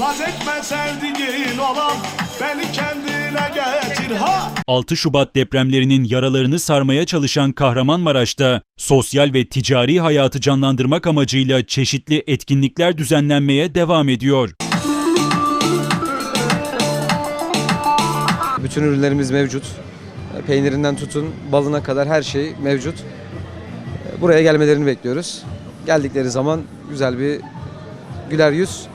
Naz etme sevdiğin olan beni kendine getir ha 6 Şubat depremlerinin yaralarını sarmaya çalışan Kahramanmaraş'ta sosyal ve ticari hayatı canlandırmak amacıyla çeşitli etkinlikler düzenlenmeye devam ediyor. Bütün ürünlerimiz mevcut. Peynirinden tutun balına kadar her şey mevcut. Buraya gelmelerini bekliyoruz. Geldikleri zaman güzel bir güler yüz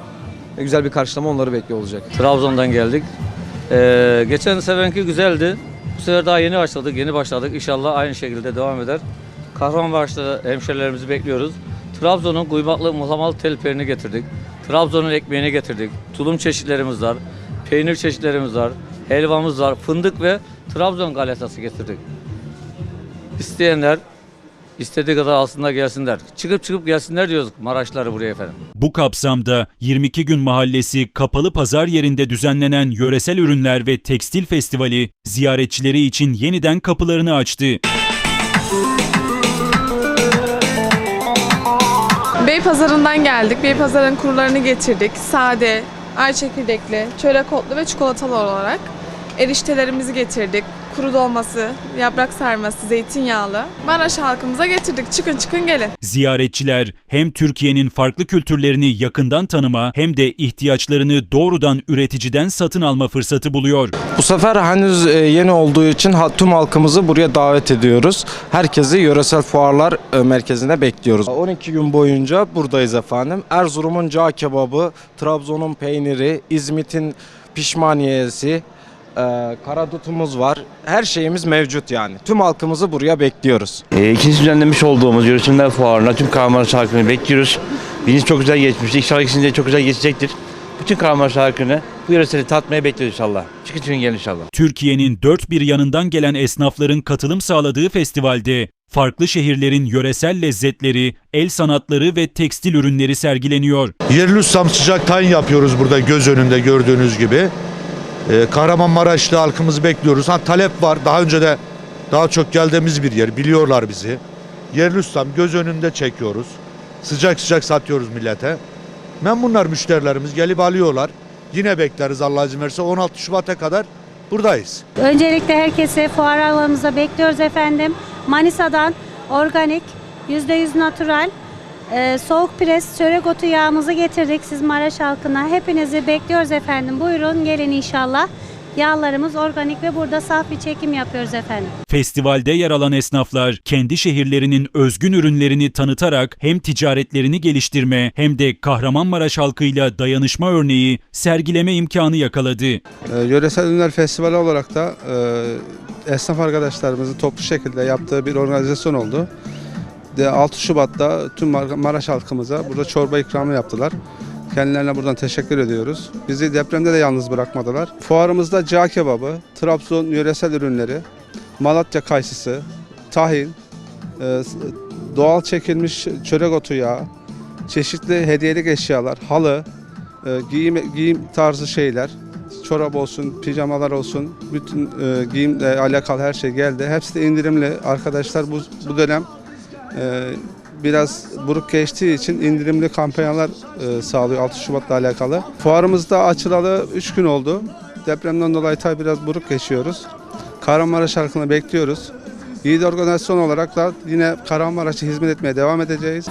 güzel bir karşılama onları bekliyor olacak. Trabzon'dan geldik. Ee, geçen seferki güzeldi. Bu sefer daha yeni başladık, yeni başladık. İnşallah aynı şekilde devam eder. Kahramanmaraş'ta hemşerilerimizi bekliyoruz. Trabzon'un kuymaklı muhlamalı tel peynirini getirdik. Trabzon'un ekmeğini getirdik. Tulum çeşitlerimiz var. Peynir çeşitlerimiz var. Helvamız var. Fındık ve Trabzon galetası getirdik. İsteyenler istediği kadar alsınlar gelsinler. Çıkıp çıkıp gelsinler diyoruz Maraşları buraya efendim. Bu kapsamda 22 Gün Mahallesi Kapalı Pazar yerinde düzenlenen Yöresel Ürünler ve Tekstil Festivali ziyaretçileri için yeniden kapılarını açtı. Beypazarı'ndan geldik. Beypazarı'nın kurularını getirdik. Sade, ay çekirdekli, çörek otlu ve çikolatalı olarak. Eriştelerimizi getirdik. Kuru dolması, yaprak sarması, zeytinyağlı. Maraş halkımıza getirdik. Çıkın çıkın gelin. Ziyaretçiler hem Türkiye'nin farklı kültürlerini yakından tanıma hem de ihtiyaçlarını doğrudan üreticiden satın alma fırsatı buluyor. Bu sefer henüz e, yeni olduğu için tüm halkımızı buraya davet ediyoruz. Herkesi yöresel fuarlar e, merkezine bekliyoruz. 12 gün boyunca buradayız efendim. Erzurum'un cağ kebabı, Trabzon'un peyniri, İzmit'in pişmaniyesi, e, karadutumuz var. Her şeyimiz mevcut yani. Tüm halkımızı buraya bekliyoruz. E, ikinci düzenlemiş olduğumuz yönetimler fuarına tüm Kahramanmaraş halkını bekliyoruz. Birinci çok güzel geçmişti. İnşallah ikinci de çok güzel geçecektir. Bütün Kahramanmaraş halkını bu yöreseli tatmaya bekliyoruz inşallah. Çıkın çıkın gelin inşallah. Türkiye'nin dört bir yanından gelen esnafların katılım sağladığı festivalde farklı şehirlerin yöresel lezzetleri, el sanatları ve tekstil ürünleri sergileniyor. Yerli ustam sıcak tayin yapıyoruz burada göz önünde gördüğünüz gibi. Ee, Kahramanmaraşlı halkımızı bekliyoruz. Ha, talep var. Daha önce de daha çok geldiğimiz bir yer. Biliyorlar bizi. Yerli ustam göz önünde çekiyoruz. Sıcak sıcak satıyoruz millete. Memnunlar müşterilerimiz gelip alıyorlar. Yine bekleriz Allah izin verirse 16 Şubat'a kadar buradayız. Öncelikle herkesi fuar alanımıza bekliyoruz efendim. Manisa'dan organik, %100 natural, e, soğuk pres çörek otu yağımızı getirdik siz Maraş halkına. Hepinizi bekliyoruz efendim. Buyurun gelin inşallah. Yağlarımız organik ve burada saf bir çekim yapıyoruz efendim. Festivalde yer alan esnaflar kendi şehirlerinin özgün ürünlerini tanıtarak hem ticaretlerini geliştirme hem de Kahramanmaraş halkıyla dayanışma örneği sergileme imkanı yakaladı. Ee, Yöresel Ürünler Festivali olarak da e, esnaf arkadaşlarımızın toplu şekilde yaptığı bir organizasyon oldu. De 6 Şubat'ta tüm Mar- Maraş halkımıza burada çorba ikramı yaptılar. Kendilerine buradan teşekkür ediyoruz. Bizi depremde de yalnız bırakmadılar. Fuarımızda cağ kebabı, Trabzon yöresel ürünleri, Malatya kayısısı, tahin, e, doğal çekilmiş çörek otu yağı, çeşitli hediyelik eşyalar, halı, e, giyim, giyim tarzı şeyler, çorap olsun, pijamalar olsun, bütün e, giyimle alakalı her şey geldi. Hepsi de indirimli. Arkadaşlar bu, bu dönem biraz buruk geçtiği için indirimli kampanyalar e, sağlıyor 6 Şubat'la alakalı. Fuarımızda açılalı 3 gün oldu. Depremden dolayı tabii biraz buruk geçiyoruz. Kahramanmaraş halkını bekliyoruz. İyi organizasyon olarak da yine Kahramanmaraş'a hizmet etmeye devam edeceğiz.